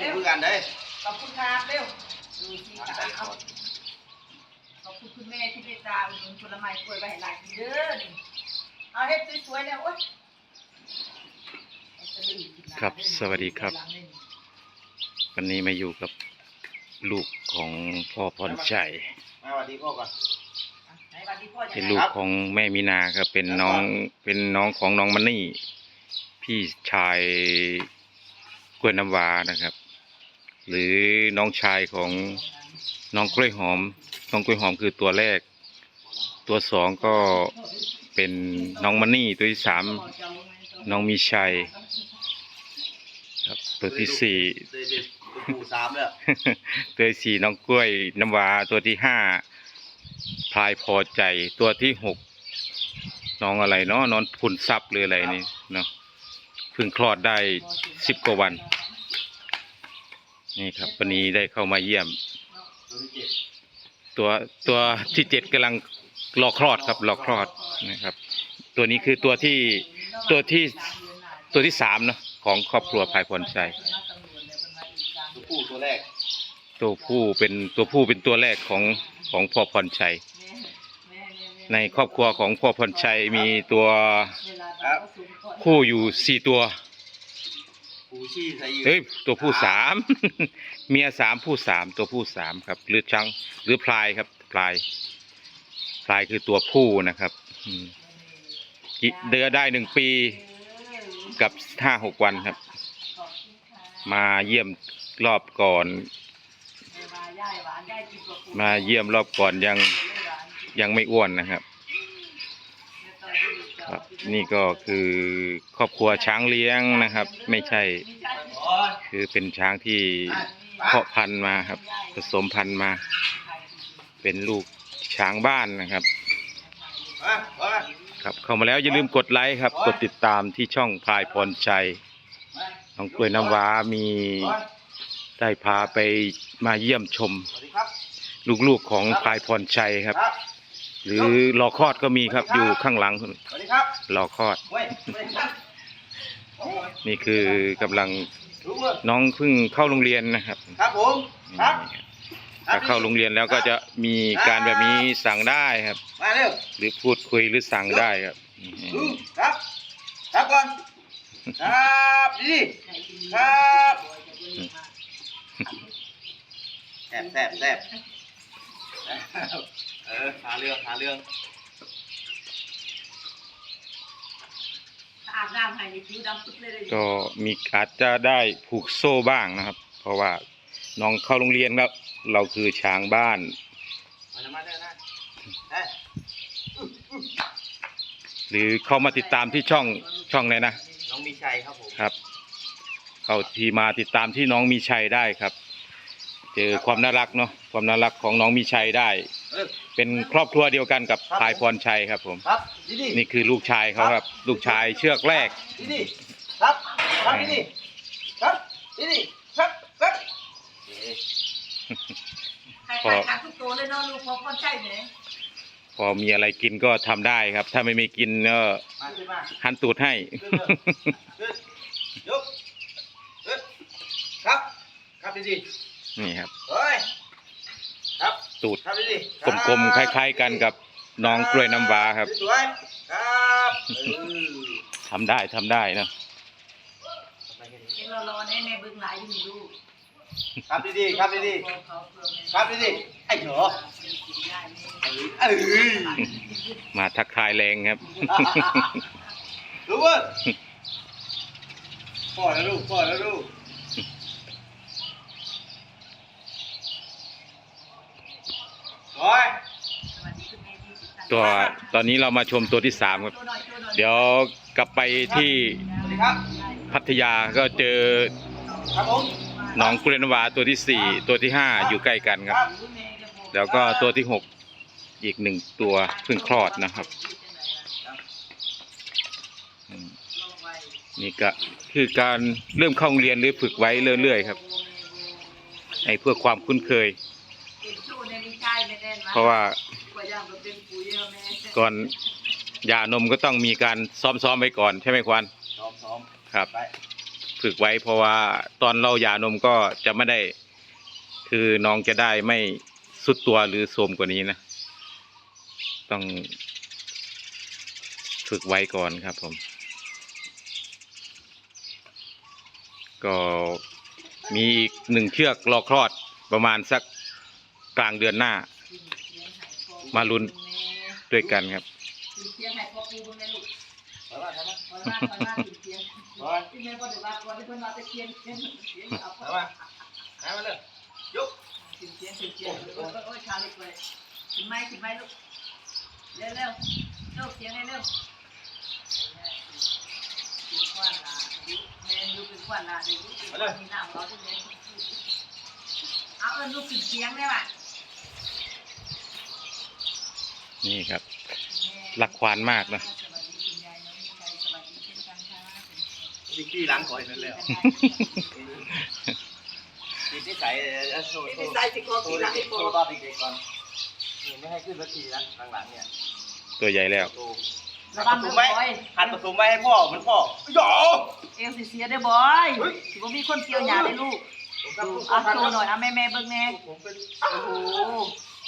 ถูกคือกันเด้อขอบคุณครับเร็วดูสิค่ะเอาขอบคุณคุณแม่ที่เมตตาอุดหนุนผลไม้กล้วยไว้ให้หลานกินเด้อนี่เอาเฮ็ดสวยๆแล้วโอ๊ยครับสวัสดีครับ วันนี้มาอยู่กับลูกของพ่อพรชัยมาสวัสดีพ่อก่อนไหนวันที่พ่อจะเป็นลูกของแม่มีนาครับเป็นน้องเป็นน้องของน้องมันนี่ พี่ชายกล้วยน้ำว้านะครับ หรือน้องชายของน้องกล้วยหอม น้องกล้วยหอมคือตัวแรก ตัวสองก็เป็นน้องมันนี่ตัวที่สามน้องมีชัยครับตัวที่สี่เด็ดๆปู่สามแล้วตัวที่สี่น้องกล้วยน้ำว้าตัวที่ห้าพลายพอใจตัวที่หกน้องอะไรเนาะนองพุนซับหรืออะไรนี่เนาะเพิ่งคลอดได้สิบกว่าวัน นี่ครับวันนี้ได้เข้ามาเยี่ยมตัวที่เจ็ดตัวตัวที่เจ็ดกำลังรอคลอดครับรอคลอดนะครับ ตัวนี้คือตัวที่ตัวที่ตัวที่สามเนาะของครอบครัวพายพรชัยตัวผู้ตัวแรก ตัวผู้เป็นตัวผู้เป็นตัวแรกของของพ่อพรชัย ในครอบครัวของพ่อพรชัยมีตัวคู่อยู่สี่ตัว ผู้ชี้ใส่อยู่เฮ้ยตัวผู้สาม เมียสามผู้สามตัวผู้สามครับ หรือชังหรือพลายครับพลายพลายคือตัวผู้นะครับอืมกิเดือได้หนึ่งปีกับห้าหกวันครับ มาเยี่ยมรอบก่อน มาเยี่ยมรอบก่อนยังยังไม่อ้วนนะครับ ครับนี่ก็คือครอบครัวช้างเลี้ยงนะครับ ไม่ใช่ คือเป็นช้างที่เพาะพันธุ์มาครับ ผสมพันธุ์มา เป็นลูกช้างบ้านนะครับ ครับเข้ามาแล้วอย่าลืมกดไลค์ครับ กดติดตามที่ช่องพายพรชัยน้องกล้วยน้ำว้ามีได้พาไปมาเยี่ยมชม ลูกๆของพายพรชัยครับ หรือรอคลอดก็มีครับอยู่ข้างหลังสวัสดีครับรอคลอด เว้ยเว้ยครับโอ้ยนี่คือกำลังรู้เว้ยน้องเพิ่งเข้าโรงเรียนนะครับครับผมครับถ้าเข้าโรงเรียนแล้วก็จะมีการแบบนี้สั่งได้ครับ มาเร็วหรือพูดคุยหรือสั่งได้ครับดูครับครับก่อนครับดีครับแซ่บแซ่บแซ่บ เออหาเรื่องหาเรื่องอาบน้ำให้ในผิวดำปึ๊ดเลยเลยก็มีอาจจะได้ผูกโซ่บ้างนะครับ เพราะว่าน้องเข้าโรงเรียนแล้วเราคือช้างบ้านมามาได้นะเอ้ยหรือเข้ามาติดตามที่ช่องช่องไหนนะน้องมีชัยครับผมครับ เข้าที่มาติดตามที่น้องมีชัยได้ครับ เจอความน่ารักเนาะความน่ารักของน้องมีชัยได้ เออ เป็นครอบครัวเดียวกันกับพายพรชัยครับผมครับดีดีนี่คือลูกชายเขาครับ ลูกชายเชือกแรกดีดีครับครับดีดีครับดีดีครับครับเอ๊ะใครๆขาดทุกตัวเลยเนาะลูกของคนใช่ไหมพอมีอะไรกินก็ทำได้ครับ ถ้าไม่มีกินก็มาขึ้นมาหันตูดให้ ขึ้นยกขึ้นครับครับดีดีนี่ครับเฮ้ยครับ ตูดครับดีดีกลมๆคล้าย ๆ กันกับน้องกล้วยน้ำว้าครับสวยครับเออทำได้ทำได้เนอะเอ็งรอๆแน่แม่เบิ่งหลายอยู่นี่ลูกครับดีดีครับดีดีครับดีดีไอ้เหรอเอ้ยมาทักทายแรงครับรู้เว้ยพ่อแล้วลูกพ่อแล้วลูกโอ้ย ตัวตอนนี้เรามาชมตัวที่สามครับ เดี๋ยวกลับไปที่สวัสดีครับพัทยาก็เจอครับผมน้องกล้วยน้ำว้าตัวที่สี่ตัวที่ห้าอยู่ใกล้กันครับ แล้วก็ตัวที่หกอีกหนึ่งตัวเพิ่งคลอดนะครับอืมนี่ก็คือการเริ่มเข้าโรงเรียนหรือฝึกไว้เรื่อยๆครับให้เพื่อความคุ้นเคย เพราะว่าก่อนหย่านมก็ต้องมีการซ้อมๆไว้ก่อนใช่ไหมควันซ้อมซ้อมครับไปฝึกไว้เพราะว่าตอนเราหย่านมก็จะไม่ได้ คือน้องจะได้ไม่สุดตัวหรือโทรมกว่านี้นะ ต้องฝึกไว้ก่อนครับผม ก็มีอีกหนึ่งเชือกรอคลอดประมาณสักกลางเดือนหน้า มาลุ้นด้วยกันครับ เสียงให้พ่อปูเบิ่งแม่ลูกไปว่าขอมาขอมากินเสียงไปที่แม่บ่ได้ว่าก่อนที่เพิ่นว่าตะเคียนเสียงเสียงเอาไปว่าหมาเลยยกกินเสียงเสียงโอ้ยโอ้ยชาเล็กเลยกินไหมกินไหมลูกเร็วเร็วลูกเสียงเร็วเร็วกินควันลาแม่ลูกเป็นควันลาเดี๋ยวลูกเป็นมีน้ำเราที่แม่เอาเอิ้นลูกกินเสียงได้ป่ะ นี่ครับรักควานมากนะสวัสดีคุณยายน้องมีชัยสวัสดีเช่นกันค่ะดิกี้ล้างก่อนนั่นแล้วดิที่ใส่โชว์โชนี่ว์ใส่สิโกโชกินว์ละให้โกตอนเด็กๆก่อนนี่ไม่ให้ขึ้นสักทีนะหลังๆเนี่ย ตัวใหญ่แล้วโตระวังด้วยบอยหันผสมไว้ให้พ่อมันพ่อหยอเอวสิเสียได้บอยถือว่ามีคนเกี่ยวหยาได้ลูกดูอะโชว์หน่อยอะแม่แม่ๆเบิ่งแน่ผมเป็นโอ้โห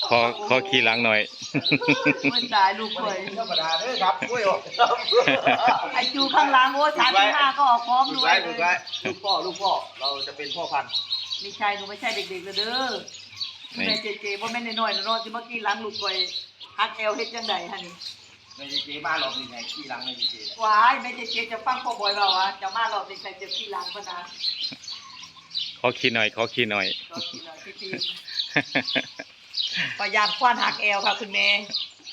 ขอขอขี่หลังหน่อยเพิ่นตายลูกคนเผยธรรมดาเด้อครับกล้วยออกไอจูข้างหลังโอ้สามสิบห้าก็ออกพร้อมลูด้กวไว้ยลูกไว้ลูกพ่อลูกพ่อเราจะเป็นพ่อพันธุ์ไม่ใช่หนูไม่ใช่เด็กๆเลยเด้อนี่ แม่เจเจบ่แม่นน้อยๆนะเนาะสิเมื่อกี้หลังลูกเผยฮักแอลเฮ็ดจังไดฮะนี่ไม่ใช่เจ๊มาหรอกนี่ไงขี้รังไม่ใช่เจ๊วายแม่เจเจจะฟังพ่อบอยเว้าว่าจะมารอบนี้ใส่เจ็บที่หลังเพิ่นนะขอขี่หน่อย ขอขี่หน่อยก็ทีละทีที พยายามควานหักแอลค่ะ คุณแม่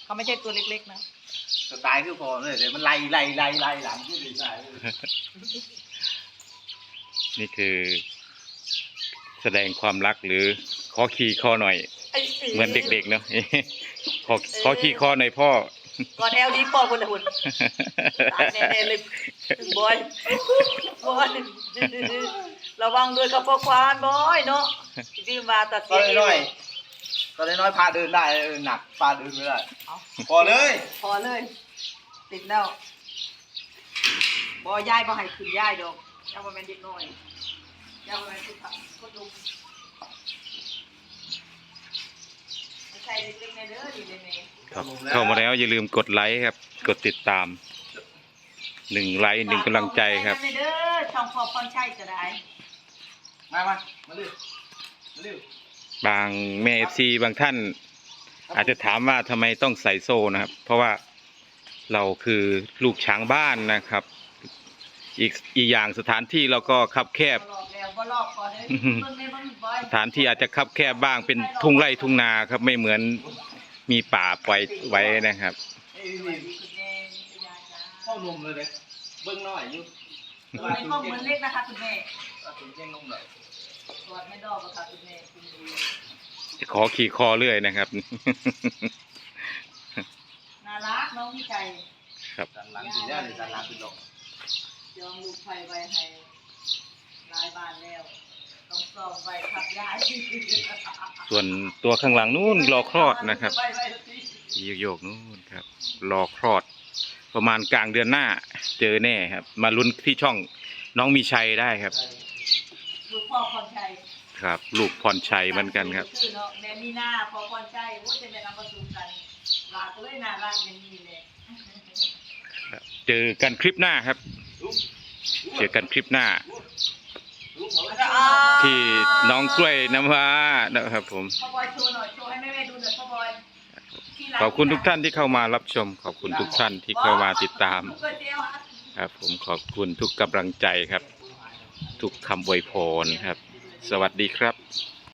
เขาไม่ใช่ตัวเล็กๆนะสไตล์คือพอเลยเดี๋ยวมันไล่ไล่ไล่ไล่หลังขึ้นเลยใช่นี่คือ แสดงความรักหรือขอขี่คอหน่อย ไอ้เหมือนเด็กๆเนาะ ขอขอขี่คอหน่อยพ่อ ก่อนแอลดีปอคนละหุ่นตายแน่ๆเลยบอยบอยระวังด้วยกับพ่อควานบอยเนาะที่มาตัดตอนเสียน้อยๆ ตอนน้อยๆพาเดินได้เออหนักพาเดินไม่ได้เอาพอเลยพอเลย ติดแล้วบอยายบ่ให้ขึ้นยายดอกยายบ่แม่นเด็กน้อยยายบ่แม่นผู้ฒ่าคนลุกไม่ใช่เล็กๆในเด้อดีเลยแม่ครับเข้ามาแล้วอย่าลืมกดไลค์ครับ กดติดตามหนึ่งไลค์หนึ่งกำลังใจครับ ฝากกดไลค์ด้วยเด้อช่องพอพรชัยก็ได้มามามาเร็วมาเร็ว บางแม่เอฟซีบางท่าน อาจจะถามว่าทำไมต้องใส่โซ่นะครับ เพราะว่าเราคือลูกช้างบ้านนะครับ อีกอีกอย่างสถานที่เราก็คับแคบบ่รอบแล้วบ่รอบก่อนเด้ออื้อหือเบิ่งในเบิ่งบอยสถานที่อาจจะคับแคบบ้างเป็นทุ่งไร่ทุ่งนาครับไม่เหมือนมีป่าปล่อยไว้นะครับไอ้สวันี่สดีคุณแม่นิตยาจ้าเข้านมเลยเด้เบิ้งน้อยอยู่เป็นห้องเหมือนเล็กนะคะคุณแม่ ถึงแจ้งนมเลยสวัสดีแม่ดอกอะค่ะคุณแม่คุณดูจะขอขี่คอเรื่อยนะครับ น่ารักน้องมีใจครับด้านหลังสิได้เลยด้านหลังเป็นดอกจองลูกไฟไว้ให้หลายบ้านแล้ว ต้องซ่อมไว้ครับยายส่วนตัวข้างหลังนู่นรอคลอดนะครับไว้ไว้สิโยกๆนู่นครับ รอคลอด ประมาณกลางเดือนหน้า เจอแน่ครับ มาลุ้นที่ช่องน้องมีชัยได้ครับ ลูกพ่อพรชัยครับ ลูกพรชัยเหมือนกันครับ ชื่อเนาะแม่มีหน้าพอพรชัยโอ้จะแม่นำมาสู่กันหลากเลยน่ารักอย่างนี้เลยเจอกันคลิปหน้าครับ เจอกันคลิปหน้าลูกเขาที่น้องกล้วยน้ำว้านะครับผม พ่อบอยโชว์หน่อยโชว์ให้แม่ๆดูหน่อยพ่อบอยที่รัขอบคุณทุกท่านที่เข้ามารับชม ขอบคุณทุกท่านที่เข้ามาติดตามก๋วยเตี๋ยวอะครับผมขอบคุณทุกกำลังใจครับ ทุกคำอวยพรครับ สวัสดีครับ